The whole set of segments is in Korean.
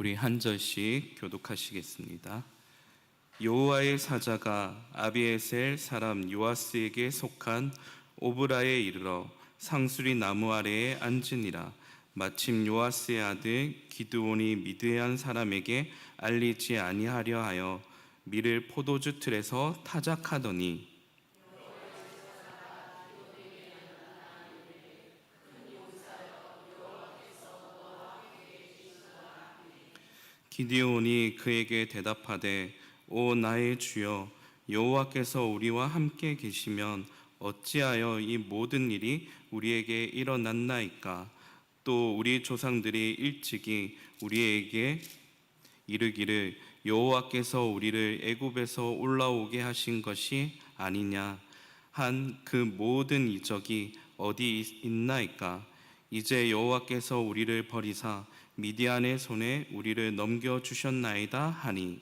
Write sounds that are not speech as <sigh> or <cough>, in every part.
우리 한 절씩 교독하시겠습니다. 여호와의 사자가 아비에셀 사람 요아스에게 속한 오브라에 이르러 상수리 나무 아래에 앉으니라 마침 요아스의 아들 기드온이 미드한 사람에게 알리지 아니하려 하여 밀을 포도주 틀에서 타작하더니 기디온이 그에게 대답하되 오 나의 주여 여호와께서 우리와 함께 계시면 어찌하여 이 모든 일이 우리에게 일어났나이까? 또 우리 조상들이 일찍이 우리에게 이르기를 여호와께서 우리를 애굽에서 올라오게 하신 것이 아니냐? 한 그 모든 이적이 어디 있- 있나이까 이제 여호와께서 우리를 버리사 미디안의 손에 우리를 넘겨 주셨나이다 하니.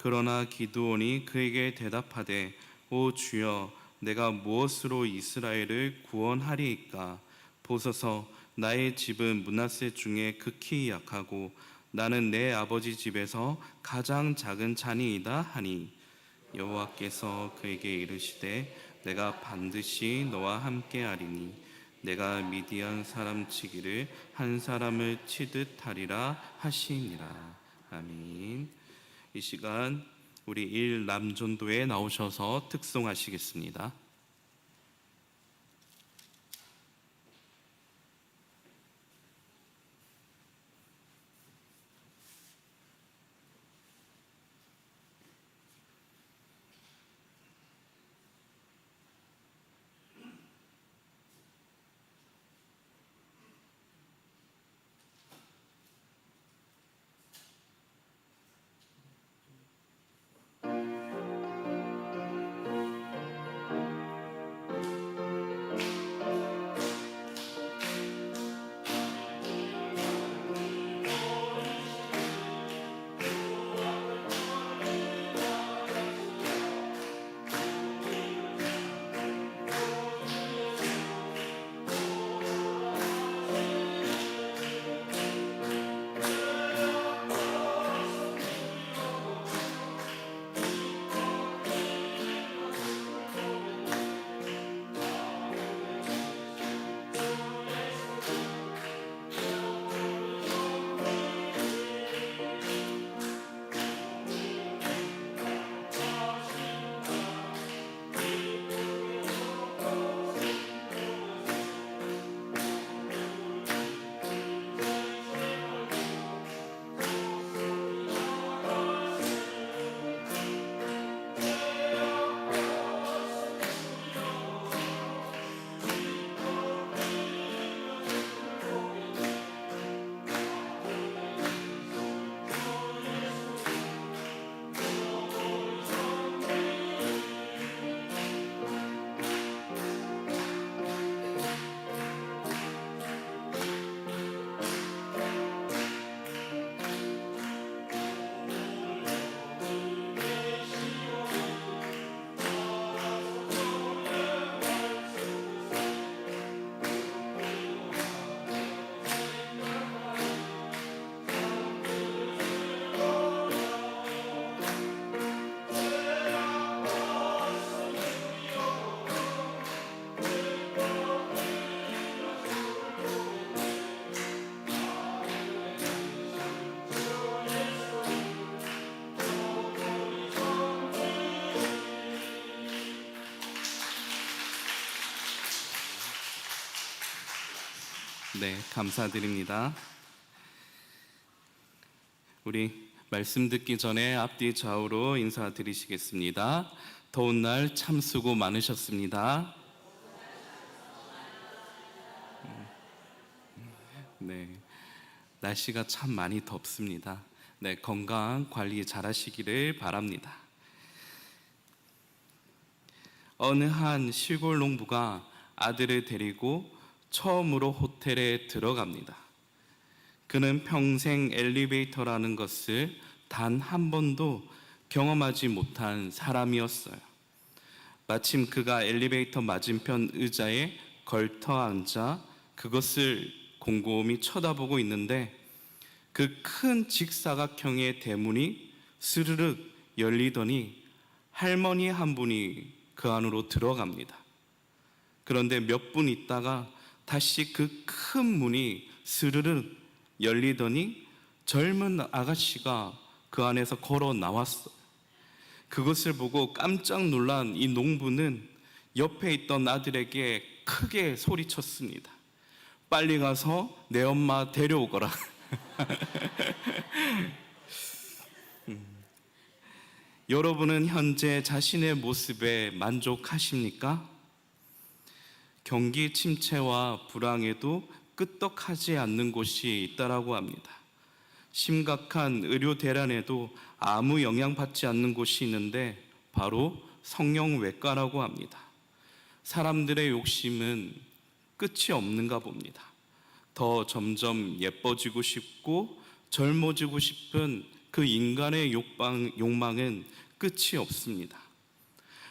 그러나 기드온이 그에게 대답하되 오 주여 내가 무엇으로 이스라엘을 구원하리이까? 보소서 나의 집은 문하세 중에 극히 약하고 나는 내 아버지 집에서 가장 작은 자니이다 하니 여호와께서 그에게 이르시되 내가 반드시 너와 함께 하리니 내가 미디안 사람 치기를 한 사람을 치듯 하리라 하시니라 아멘. 이 시간 우리 일 남전도에 나오셔서 특송하시겠습니다. 네, 감사드립니다. 우리 말씀 듣기 전에 앞뒤 좌우로 인사드리시겠습니다. 더운 날 참 수고 많으셨습니다. 네, 날씨가 참 많이 덥습니다. 네, 건강 관리 잘 하시기를 바랍니다. 어느 한 시골 농부가 아들을 데리고 처음으로 호텔에 들어갑니다. 그는 평생 엘리베이터라는 것을 단 한 번도 경험하지 못한 사람이었어요. 마침 그가 엘리베이터 맞은편 의자에 걸터 앉아 그것을 곰곰이 쳐다보고 있는데 그 큰 직사각형의 대문이 스르륵 열리더니 할머니 한 분이 그 안으로 들어갑니다. 그런데 몇 분 있다가 다시 그 큰 문이 스르륵 열리더니 젊은 아가씨가 그 안에서 걸어 나왔어. 그것을 보고 깜짝 놀란 이 농부는 옆에 있던 아들에게 크게 소리쳤습니다. 빨리 가서 내 엄마 데려오거라. <laughs> 음. 여러분은 현재 자신의 모습에 만족하십니까? 경기 침체와 불황에도 끄떡하지 않는 곳이 있다라고 합니다. 심각한 의료 대란에도 아무 영향받지 않는 곳이 있는데 바로 성형외과라고 합니다. 사람들의 욕심은 끝이 없는가 봅니다. 더 점점 예뻐지고 싶고 젊어지고 싶은 그 인간의 욕망, 욕망은 끝이 없습니다.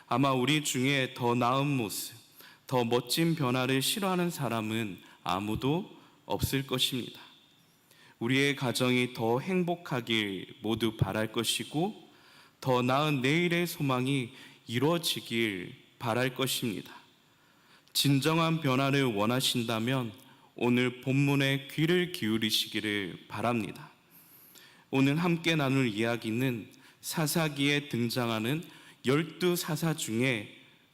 아마 우리 중에 더 나은 모습, 더 멋진 변화를 싫어하는 사람은 아무도 없을 것입니다. 우리의 가정이 더 행복하길 모두 바랄 것이고 더 나은 내일의 소망이 이루어지길 바랄 것입니다. 진정한 변화를 원하신다면 오늘 본문에 귀를 기울이시기를 바랍니다. 오늘 함께 나눌 이야기는 사사기에 등장하는 열두 사사 중에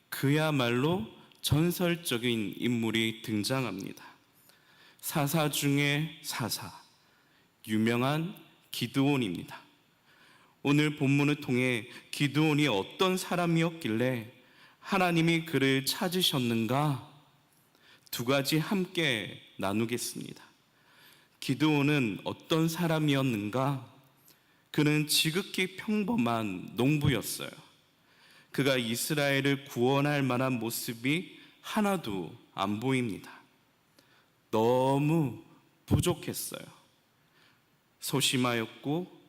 그야말로 전설적인 인물이 등장합니다. 사사 중에 사사, 유명한 기드온입니다. 오늘 본문을 통해 기드온이 어떤 사람이었길래 하나님이 그를 찾으셨는가 두 가지 함께 나누겠습니다. 기드온은 어떤 사람이었는가? 그는 지극히 평범한 농부였어요. 그가 이스라엘을 구원할 만한 모습이 하나도 안 보입니다. 너무 부족했어요. 소심하였고,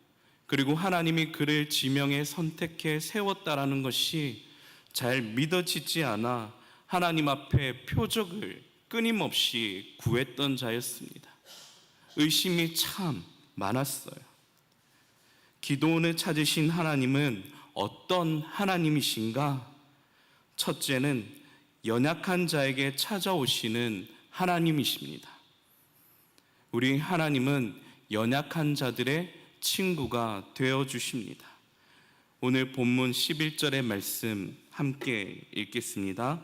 그리고 하나님이 그를 지명에 선택해 세웠다라는 것이 잘 믿어지지 않아 하나님 앞에 표적을 끊임없이 구했던 자였습니다. 의심이 참 많았어요. 기도원을 찾으신 하나님은 어떤 하나님이신가? 첫째는 연약한 자에게 찾아오시는 하나님이십니다. 우리 하나님은 연약한 자들의 친구가 되어 주십니다. 오늘 본문 11절의 말씀 함께 읽겠습니다.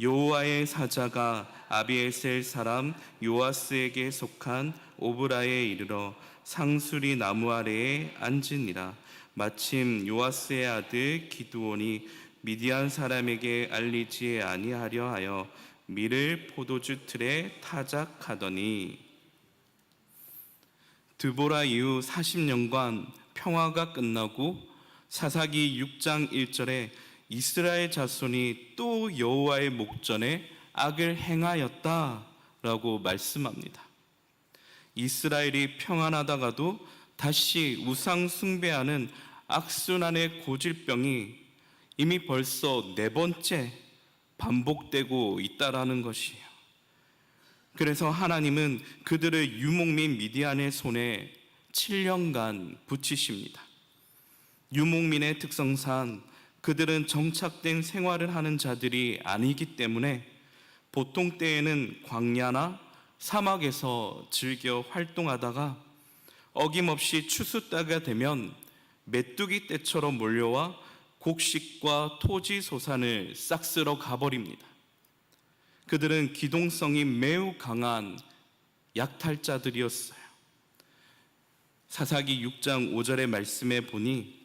여호와의 사자가 아비에셀 사람 요아스에게 속한 오브라에 이르러 상수리 나무 아래에 앉으니라. 마침 요아스의 아들 기드온이 미디안 사람에게 알리지 아니하려 하여 밀을 포도주 틀에 타작하더니 드보라 이후 40년간 평화가 끝나고 사사기 6장 1절에 이스라엘 자손이 또 여호와의 목전에 악을 행하였다라고 말씀합니다. 이스라엘이 평안하다가도 다시 우상 숭배하는 악순환의 고질병이 이미 벌써 네 번째 반복되고 있다라는 것이에요. 그래서 하나님은 그들을 유목 민 미디안의 손에 7년간 붙이십니다. 유목민의 특성상 그들은 정착된 생활을 하는 자들이 아니기 때문에 보통 때에는 광야나 사막에서 즐겨 활동하다가 어김없이 추수 때가 되면 메뚜기 떼처럼 몰려와 곡식과 토지 소산을 싹 쓸어 가버립니다. 그들은 기동성이 매우 강한 약탈자들이었어요. 사사기 6장 5절의 말씀에 보니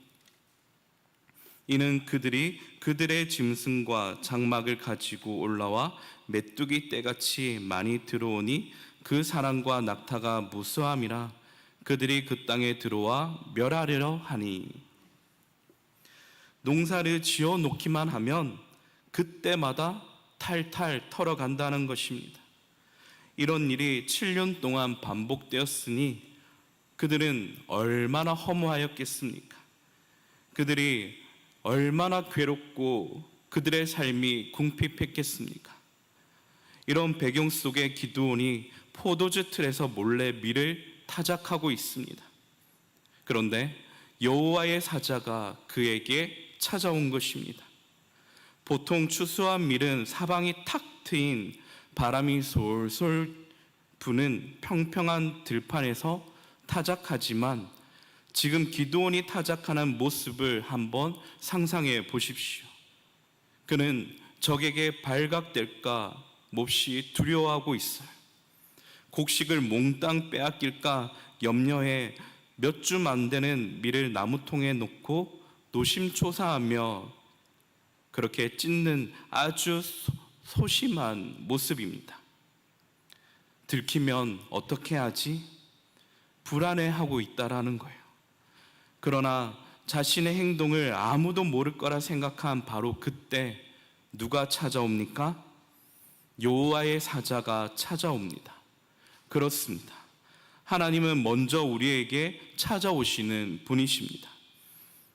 이는 그들이 그들의 짐승과 장막을 가지고 올라와 메뚜기 떼같이 많이 들어오니 그 사랑과 낙타가 무수함이라 그들이 그 땅에 들어와 멸하려 하니 농사를 지어 놓기만 하면 그때마다 탈탈 털어간다는 것입니다. 이런 일이 7년 동안 반복되었으니 그들은 얼마나 허무하였겠습니까? 그들이 얼마나 괴롭고 그들의 삶이 궁핍했겠습니까? 이런 배경 속에 기드온이 포도주 틀에서 몰래 밀을 타작하고 있습니다. 그런데 여호와의 사자가 그에게 찾아온 것입니다. 보통 추수한 밀은 사방이 탁 트인 바람이 솔솔 부는 평평한 들판에서 타작하지만 지금 기드온이 타작하는 모습을 한번 상상해 보십시오. 그는 적에게 발각될까 몹시 두려워하고 있어요. 곡식을 몽땅 빼앗길까 염려해 몇 줌 안 되는 밀을 나무통에 놓고 노심초사하며 그렇게 찢는 아주 소- 소심한 모습입니다. 들키면 어떻게 하지? 불안해하고 있다라는 거예요. 그러나 자신의 행동을 아무도 모를 거라 생각한 바로 그때 누가 찾아옵니까? 여호와의 사자가 찾아옵니다. 그렇습니다. 하나님은 먼저 우리에게 찾아오시는 분이십니다.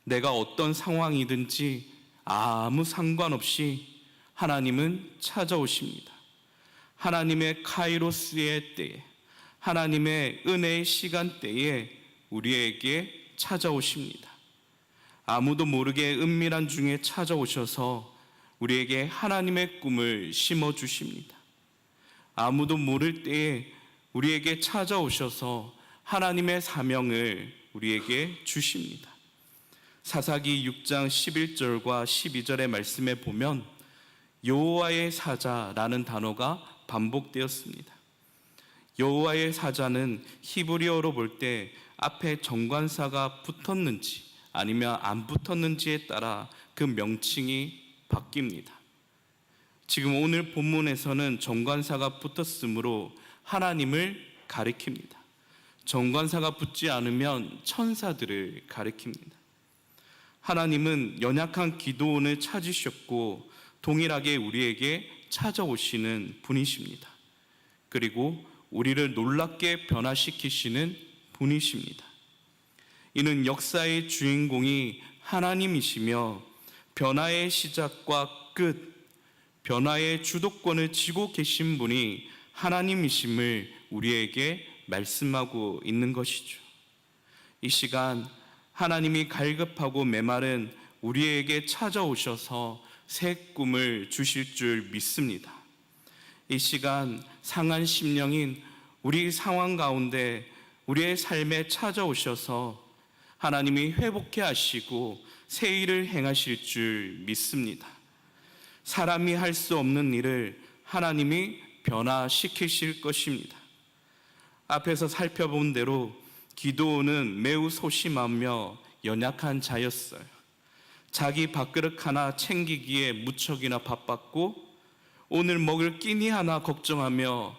내가 어떤 상황이든지 아무 상관없이 하나님은 찾아오십니다. 하나님의 카이로스의 때에, 하나님의 은혜의 시간대에 우리에게 찾아오십니다. 아무도 모르게 은밀한 중에 찾아오셔서 우리에게 하나님의 꿈을 심어 주십니다. 아무도 모를 때에 우리에게 찾아오셔서 하나님의 사명을 우리에게 주십니다. 사사기 6장 11절과 12절의 말씀에 보면 여호와의 사자라는 단어가 반복되었습니다. 여호와의 사자는 히브리어로 볼 때 앞에 정관사가 붙었는지 아니면 안 붙었는지에 따라 그 명칭이 바뀝니다. 지금 오늘 본문에서는 정관사가 붙었으므로 하나님을 가리킵니다. 정관사가 붙지 않으면 천사들을 가리킵니다. 하나님은 연약한 기도원을 찾으셨고 동일하게 우리에게 찾아오시는 분이십니다. 그리고 우리를 놀랍게 변화시키시는 분이십니다. 이는 역사의 주인공이 하나님이시며 변화의 시작과 끝, 변화의 주도권을 쥐고 계신 분이 하나님이심을 우리에게 말씀하고 있는 것이죠. 이 시간 하나님이 갈급하고 메마른 우리에게 찾아오셔서 새 꿈을 주실 줄 믿습니다. 이 시간 상한 심령인 우리 상황 가운데 우리의 삶에 찾아오셔서 하나님이 회복해 하시고 새 일을 행하실 줄 믿습니다. 사람이 할 수 없는 일을 하나님이 변화시키실 것입니다. 앞에서 살펴본 대로 기도는 매우 소심하며 연약한 자였어요. 자기 밥그릇 하나 챙기기에 무척이나 바빴고 오늘 먹을 끼니 하나 걱정하며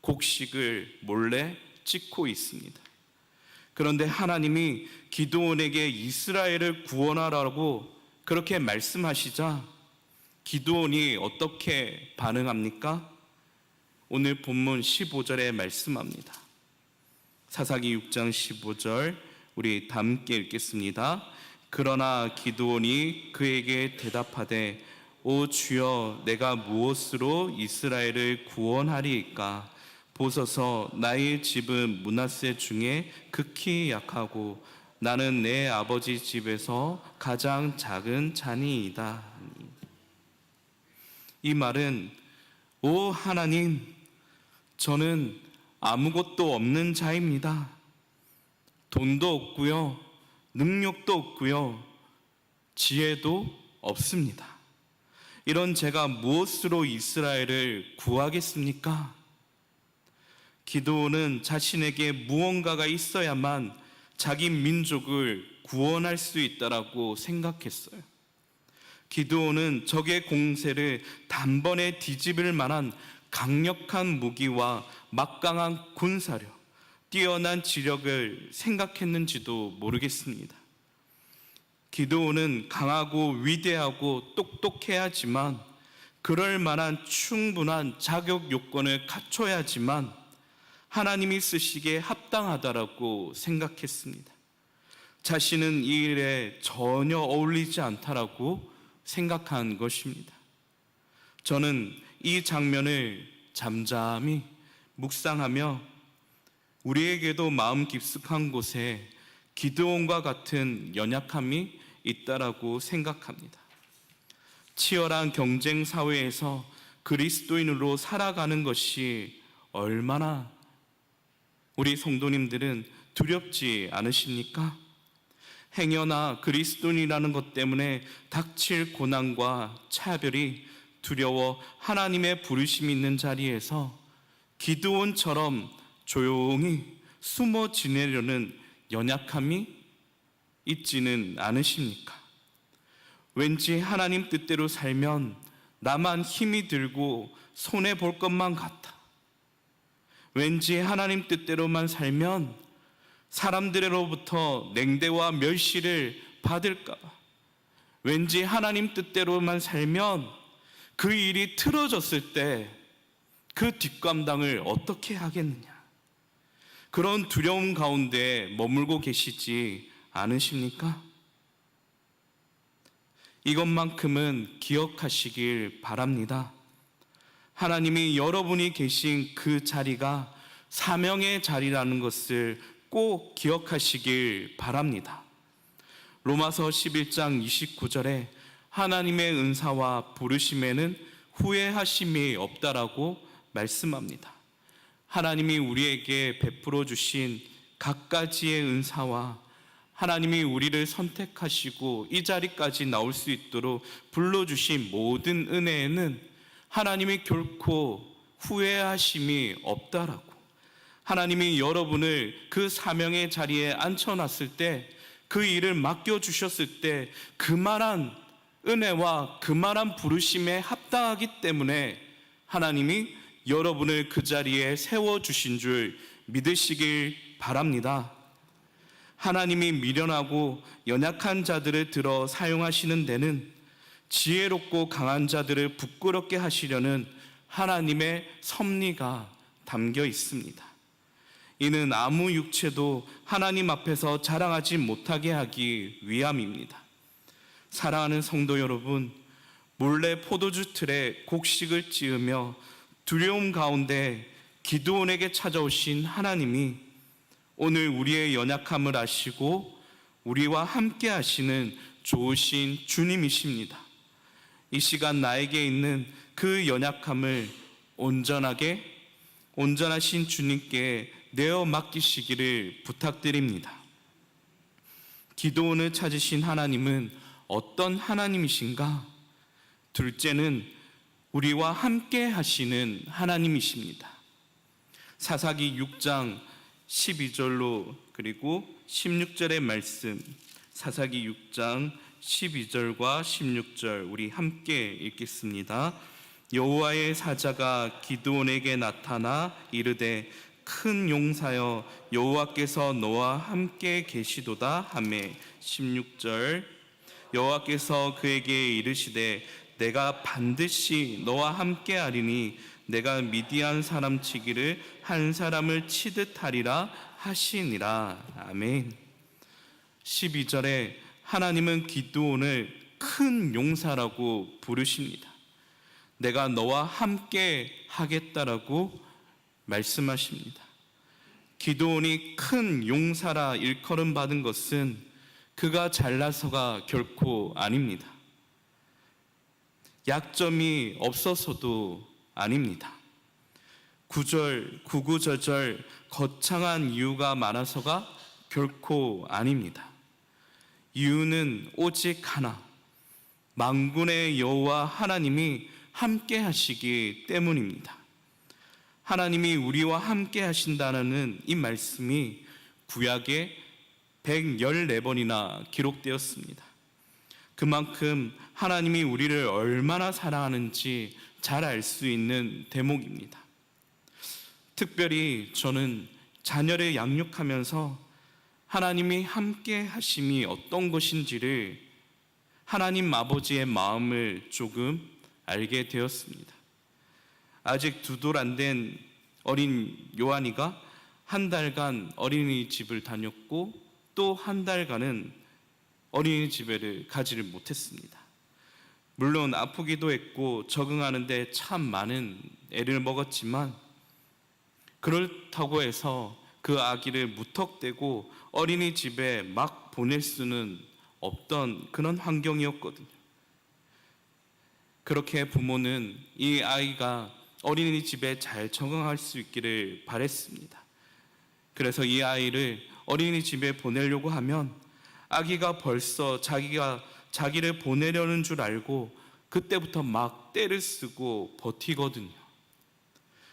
곡식을 몰래 찍고 있습니다. 그런데 하나님이 기도원에게 이스라엘을 구원하라고 그렇게 말씀하시자 기도원이 어떻게 반응합니까? 오늘 본문 15절에 말씀합니다. 사사기 6장 15절 우리 다 함께 읽겠습니다. 그러나 기드온이 그에게 대답하되 오 주여 내가 무엇으로 이스라엘을 구원하리이까 보소서 나의 집은 문하세 중에 극히 약하고 나는 내 아버지 집에서 가장 작은 자니이다. 이 말은 오 하나님 저는 아무것도 없는 자입니다. 돈도 없고요. 능력도 없고요. 지혜도 없습니다. 이런 제가 무엇으로 이스라엘을 구하겠습니까? 기도는 자신에게 무언가가 있어야만 자기 민족을 구원할 수 있다라고 생각했어요. 기도는 적의 공세를 단번에 뒤집을 만한 강력한 무기와 막강한 군사력, 뛰어난 지력을 생각했는지도 모르겠습니다. 기도는 강하고 위대하고 똑똑해야지만 그럴 만한 충분한 자격 요건을 갖춰야지만 하나님이 쓰시기에 합당하다라고 생각했습니다. 자신은 이 일에 전혀 어울리지 않다라고 생각한 것입니다. 저는 이 장면을 잠잠히 묵상하며 우리에게도 마음 깊숙한 곳에 기드온과 같은 연약함이 있다라고 생각합니다. 치열한 경쟁 사회에서 그리스도인으로 살아가는 것이 얼마나 우리 성도님들은 두렵지 않으십니까? 행여나 그리스도인이라는 것 때문에 닥칠 고난과 차별이 두려워 하나님의 부르심이 있는 자리에서 기드온처럼 조용히 숨어 지내려는 연약함이 있지는 않으십니까? 왠지 하나님 뜻대로 살면 나만 힘이 들고 손해 볼 것만 같아. 왠지 하나님 뜻대로만 살면 사람들로부터 냉대와 멸시를 받을까봐. 왠지 하나님 뜻대로만 살면 그 일이 틀어졌을 때 그 뒷감당을 어떻게 하겠느냐. 그런 두려움 가운데 머물고 계시지 않으십니까? 이것만큼은 기억하시길 바랍니다. 하나님이 여러분이 계신 그 자리가 사명의 자리라는 것을 꼭 기억하시길 바랍니다. 로마서 11장 29절에 하나님의 은사와 부르심에는 후회하심이 없다라고 말씀합니다. 하나님이 우리에게 베풀어 주신 각가지의 은사와 하나님이 우리를 선택하시고 이 자리까지 나올 수 있도록 불러주신 모든 은혜에는 하나님이 결코 후회하심이 없다라고 하나님이 여러분을 그 사명의 자리에 앉혀놨을 때 그 일을 맡겨주셨을 때 그만한 은혜와 그만한 부르심에 합당하기 때문에 하나님이 여러분을 그 자리에 세워주신 줄 믿으시길 바랍니다. 하나님이 미련하고 연약한 자들을 들어 사용하시는 데는 지혜롭고 강한 자들을 부끄럽게 하시려는 하나님의 섭리가 담겨 있습니다. 이는 아무 육체도 하나님 앞에서 자랑하지 못하게 하기 위함입니다. 사랑하는 성도 여러분, 몰래 포도주 틀에 곡식을 찌으며 두려움 가운데 기도원에게 찾아오신 하나님이 오늘 우리의 연약함을 아시고 우리와 함께 하시는 좋으신 주님이십니다. 이 시간 나에게 있는 그 연약함을 온전하게 온전하신 주님께 내어 맡기시기를 부탁드립니다. 기도원을 찾으신 하나님은 어떤 하나님이신가? 둘째는 우리와 함께 하시는 하나님이십니다. 사사기 6장 12절로 그리고 16절의 말씀 사사기 6장 12절과 16절 우리 함께 읽겠습니다. 여호와의 사자가 기드온에게 나타나 이르되 큰 용사여 여호와께서 너와 함께 계시도다 하매 16절 여호와께서 그에게 이르시되 내가 반드시 너와 함께 하리니 내가 미디안 사람 치기를 한 사람을 치듯 하리라 하시니라. 아멘. 12절에 하나님은 기드온을 큰 용사라고 부르십니다 내가 너와 함께 하겠다라고 말씀하십니다. 기도원이 큰 용사라 일컬음 받은 것은 그가 잘나서가 결코 아닙니다. 약점이 없어서도 아닙니다. 구절, 구구절절 거창한 이유가 많아서가 결코 아닙니다. 이유는 오직 하나, 망군의 여호와 하나님이 함께 하시기 때문입니다. 하나님이 우리와 함께 하신다는 이 말씀이 구약에 114번이나 기록되었습니다. 그만큼 하나님이 우리를 얼마나 사랑하는지 잘 알 수 있는 대목입니다. 특별히 저는 자녀를 양육하면서 하나님이 함께 하심이 어떤 것인지를 하나님 아버지의 마음을 조금 알게 되었습니다. 아직 두 돌 안 된 어린 요한이가 한 달간 어린이집을 다녔고 또 한 달간은 어린이집에를 가지를 못했습니다. 물론 아프기도 했고 적응하는데 참 많은 애를 먹었지만 그렇다고 해서 그 아기를 무턱대고 어린이집에 막 보낼 수는 없던 그런 환경이었거든요. 그렇게 부모는 이 아이가 어린이집에 잘 적응할 수 있기를 바랬습니다. 그래서 이 아이를 어린이집에 보내려고 하면 아기가 벌써 자기가 자기를 보내려는 줄 알고 그때부터 막 떼를 쓰고 버티거든요.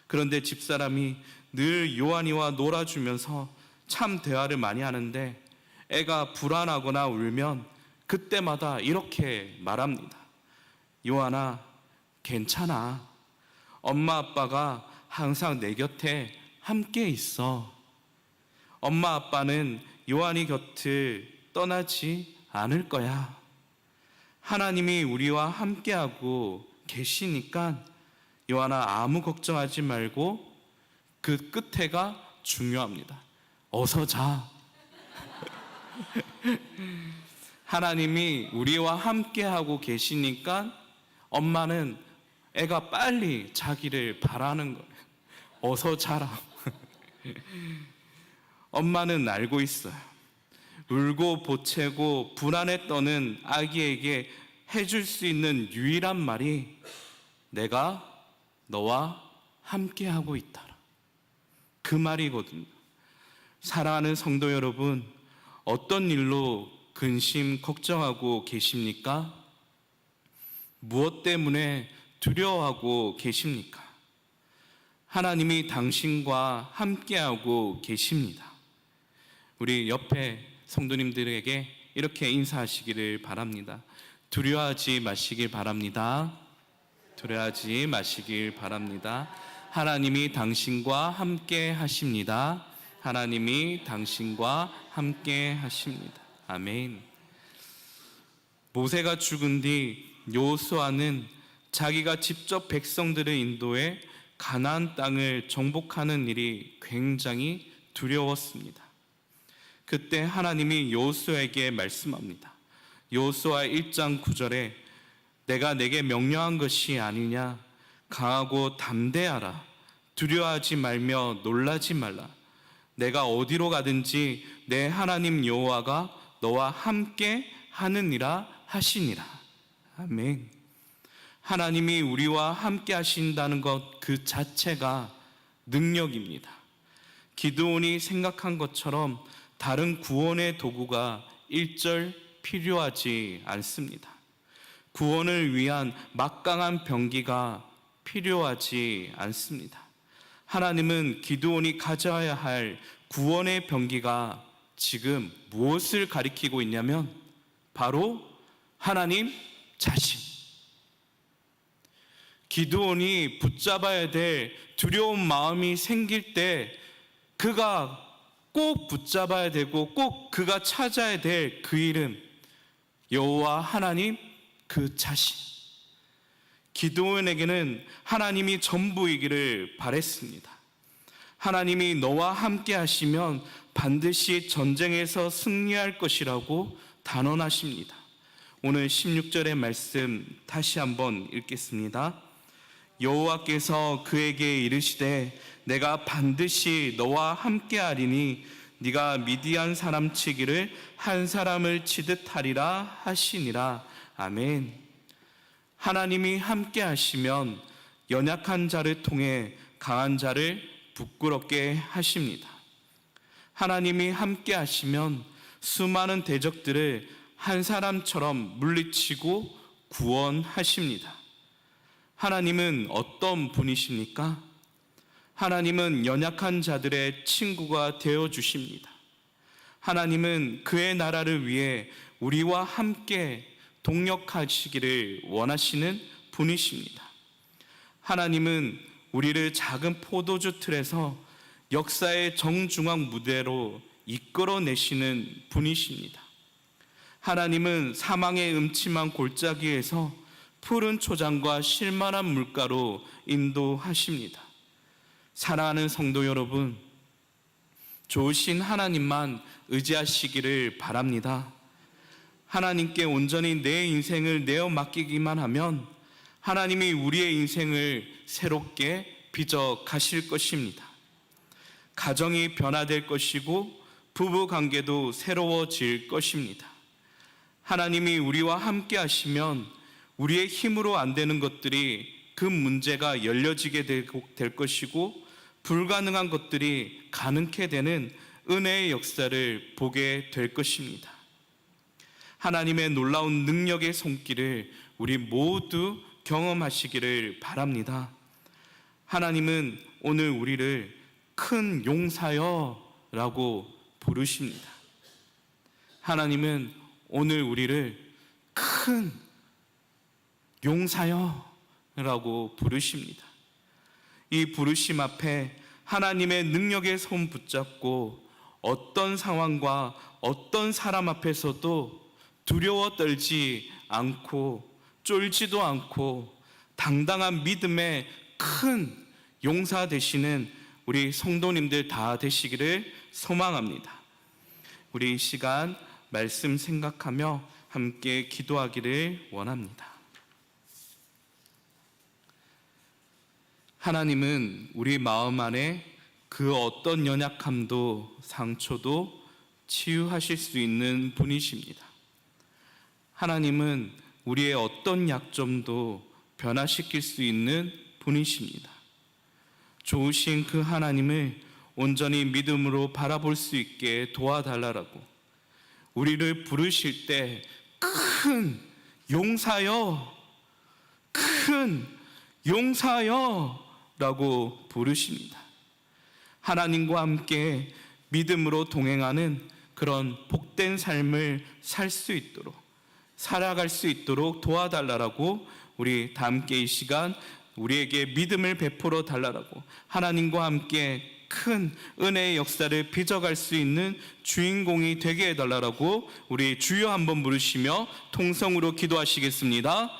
그런데 집사람이 늘 요한이와 놀아주면서 참 대화를 많이 하는데 애가 불안하거나 울면 그때마다 이렇게 말합니다. 요한아, 괜찮아. 엄마 아빠가 항상 내 곁에 함께 있어. 엄마 아빠는 요한이 곁을 떠나지 않을 거야. 하나님이 우리와 함께하고 계시니까 요한아 아무 걱정하지 말고 그 끝에가 중요합니다. 어서 자. <laughs> 하나님이 우리와 함께하고 계시니까 엄마는 애가 빨리 자기를 바라는 거예요. 어서 자라. <laughs> 엄마는 알고 있어요. 울고 보채고 불안에 떠는 아기에게 해줄 수 있는 유일한 말이 내가 너와 함께하고 있다. 그 말이거든요. 사랑하는 성도 여러분, 어떤 일로 근심, 걱정하고 계십니까? 무엇 때문에 두려워하고 계십니까? 하나님이 당신과 함께하고 계십니다. 우리 옆에 성도님들에게 이렇게 인사하시기를 바랍니다. 두려워하지 마시길 바랍니다. 두려워하지 마시길 바랍니다. 하나님이 당신과 함께 하십니다. 하나님이 당신과 함께 하십니다. 아멘. 모세가 죽은 뒤 요수아는 자기가 직접 백성들을 인도해 가나안 땅을 정복하는 일이 굉장히 두려웠습니다. 그때 하나님이 요수아에게 말씀합니다. 요수아 1장 9절에 내가 내게 명령한 것이 아니냐? 강하고 담대하라. 두려워하지 말며 놀라지 말라. 내가 어디로 가든지 내 하나님 여호와가 너와 함께 하느니라 하시니라. 아멘. 하나님이 우리와 함께 하신다는 것 그 자체가 능력입니다. 기드온이 생각한 것처럼 다른 구원의 도구가 일절 필요하지 않습니다. 구원을 위한 막강한 병기가 필요하지 않습니다. 하나님은 기드온이 가져야 할 구원의 병기가 지금 무엇을 가리키고 있냐면 바로 하나님 자신. 기드온이 붙잡아야 될 두려운 마음이 생길 때 그가 꼭 붙잡아야 되고 꼭 그가 찾아야 될 그 이름 여호와 하나님 그 자신 기도원에게는 하나님이 전부이기를 바랬습니다. 하나님이 너와 함께 하시면 반드시 전쟁에서 승리할 것이라고 단언하십니다. 오늘 16절의 말씀 다시 한번 읽겠습니다. 여호와께서 그에게 이르시되 내가 반드시 너와 함께하리니 네가 미디안 사람 치기를 한 사람을 치듯 하리라 하시니라 아멘. 하나님이 함께 하시면 연약한 자를 통해 강한 자를 부끄럽게 하십니다. 하나님이 함께 하시면 수많은 대적들을 한 사람처럼 물리치고 구원하십니다. 하나님은 어떤 분이십니까? 하나님은 연약한 자들의 친구가 되어 주십니다. 하나님은 그의 나라를 위해 우리와 함께 동력하시기를 원하시는 분이십니다. 하나님은 우리를 작은 포도주 틀에서 역사의 정중앙 무대로 이끌어내시는 분이십니다. 하나님은 사망의 음침한 골짜기에서 푸른 초장과 실만한 물가로 인도하십니다. 사랑하는 성도 여러분, 좋으신 하나님만 의지하시기를 바랍니다. 하나님께 온전히 내 인생을 내어 맡기기만 하면 하나님이 우리의 인생을 새롭게 빚어 가실 것입니다. 가정이 변화될 것이고 부부 관계도 새로워질 것입니다. 하나님이 우리와 함께 하시면 우리의 힘으로 안 되는 것들이 그 문제가 열려지게 될될 것이고 불가능한 것들이 가능케 되는 은혜의 역사를 보게 될 것입니다. 하나님의 놀라운 능력의 손길을 우리 모두 경험하시기를 바랍니다. 하나님은 오늘 우리를 큰 용사여 라고 부르십니다. 하나님은 오늘 우리를 큰 용사여 라고 부르십니다. 이 부르심 앞에 하나님의 능력의 손 붙잡고 어떤 상황과 어떤 사람 앞에서도 두려워 떨지 않고 쫄지도 않고 당당한 믿음의 큰 용사 되시는 우리 성도님들 다 되시기를 소망합니다. 우리 이 시간 말씀 생각하며 함께 기도하기를 원합니다. 하나님은 우리 마음 안에 그 어떤 연약함도 상처도 치유하실 수 있는 분이십니다. 하나님은 우리의 어떤 약점도 변화시킬 수 있는 분이십니다. 좋으신 그 하나님을 온전히 믿음으로 바라볼 수 있게 도와달라고 우리를 부르실 때 큰 용사여, 큰 용사여 라고 부르십니다. 하나님과 함께 믿음으로 동행하는 그런 복된 삶을 살 수 있도록 살아갈 수 있도록 도와달라고 우리 다 함께 이 시간 우리에게 믿음을 베풀어 달라고 하나님과 함께 큰 은혜의 역사를 빚어갈 수 있는 주인공이 되게 해달라고 우리 주여 한번 부르시며 통성으로 기도하시겠습니다.